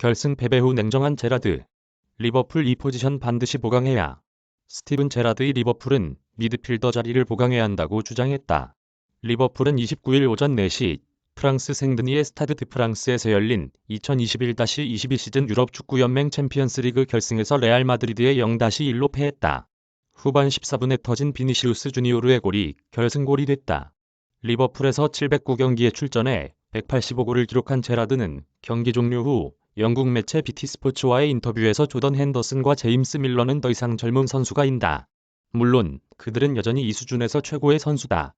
결승 패배 후 냉정한 제라드. 리버풀 이 포지션 반드시 보강해야. 스티븐 제라드의 리버풀은 미드필더 자리를 보강해야 한다고 주장했다. 리버풀은 29일 오전 4시 프랑스 생드니의 스타드 드 프랑스에서 열린 2021-22 시즌 유럽 축구연맹 챔피언스리그 결승에서 레알 마드리드에 0-1로 패했다. 후반 14분에 터진 비니시우스 주니오르의 골이 결승골이 됐다. 리버풀에서 709경기에 출전해 185골을 기록한 제라드는 경기 종료 후 영국 매체 BT 스포츠와의 인터뷰에서 조던 핸더슨과 제임스 밀러는 더 이상 젊은 선수가 인다. 물론 그들은 여전히 이 수준에서 최고의 선수다.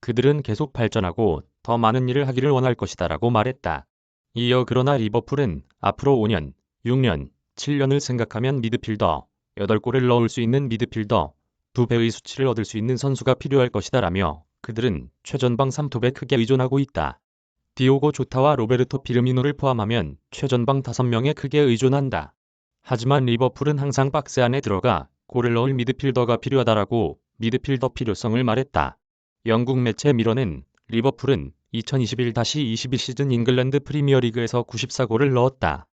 그들은 계속 발전하고 더 많은 일을 하기를 원할 것이다 라고 말했다. 이어 그러나 리버풀은 앞으로 5년, 6년, 7년을 생각하면 미드필더, 8골을 넣을 수 있는 미드필더, 2배의 수치를 얻을 수 있는 선수가 필요할 것이다 라며 그들은 최전방 3톱에 크게 의존하고 있다. 디오고 조타와 로베르토 피르미노를 포함하면 최전방 5명에 크게 의존한다. 하지만 리버풀은 항상 박스 안에 들어가 골을 넣을 미드필더가 필요하다라고 미드필더 필요성을 말했다. 영국 매체 미러는 리버풀은 2021-22 시즌 잉글랜드 프리미어리그에서 94골을 넣었다.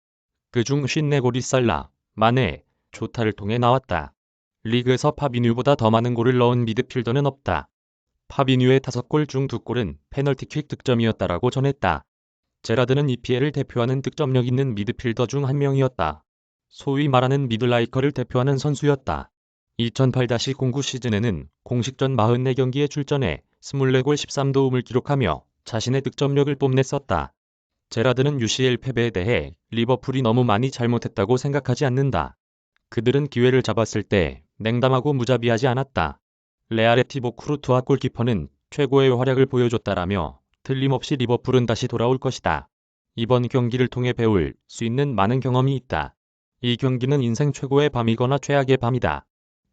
그중 54골이 살라, 마네, 조타를 통해 나왔다. 리그에서 파비뉴보다 더 많은 골을 넣은 미드필더는 없다. 파비뉴의 5골 중 2골은 페널티킥 득점이었다라고 전했다. 제라드는 EPL을 대표하는 득점력 있는 미드필더 중 한 명이었다. 소위 말하는 미들라이커를 대표하는 선수였다. 2008-09 시즌에는 공식전 44경기에 출전해 24골 13도움을 기록하며 자신의 득점력을 뽐냈었다. 제라드는 UCL 패배에 대해 리버풀이 너무 많이 잘못했다고 생각하지 않는다. 그들은 기회를 잡았을 때 냉담하고 무자비하지 않았다. 레알의 티보 크루트와 골키퍼는 최고의 활약을 보여줬다라며 틀림없이 리버풀은 다시 돌아올 것이다. 이번 경기를 통해 배울 수 있는 많은 경험이 있다. 이 경기는 인생 최고의 밤이거나 최악의 밤이다.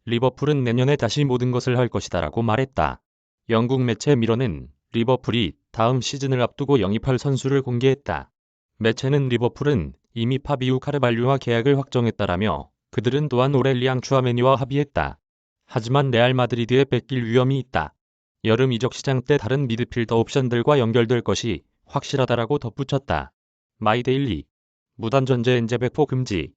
리버풀은 내년에 다시 모든 것을 할 것이다 라고 말했다. 영국 매체 미러는 리버풀이 다음 시즌을 앞두고 영입할 선수를 공개했다. 매체는 리버풀은 이미 파비우 카르발류와 계약을 확정했다라며 그들은 또한 오렐리앙 추아메니와 합의했다. 하지만 레알 마드리드에 뺏길 위험이 있다. 여름 이적 시장 때 다른 미드필더 옵션들과 연결될 것이 확실하다라고 덧붙였다. 마이데일리 무단 전제 엔제백포 금지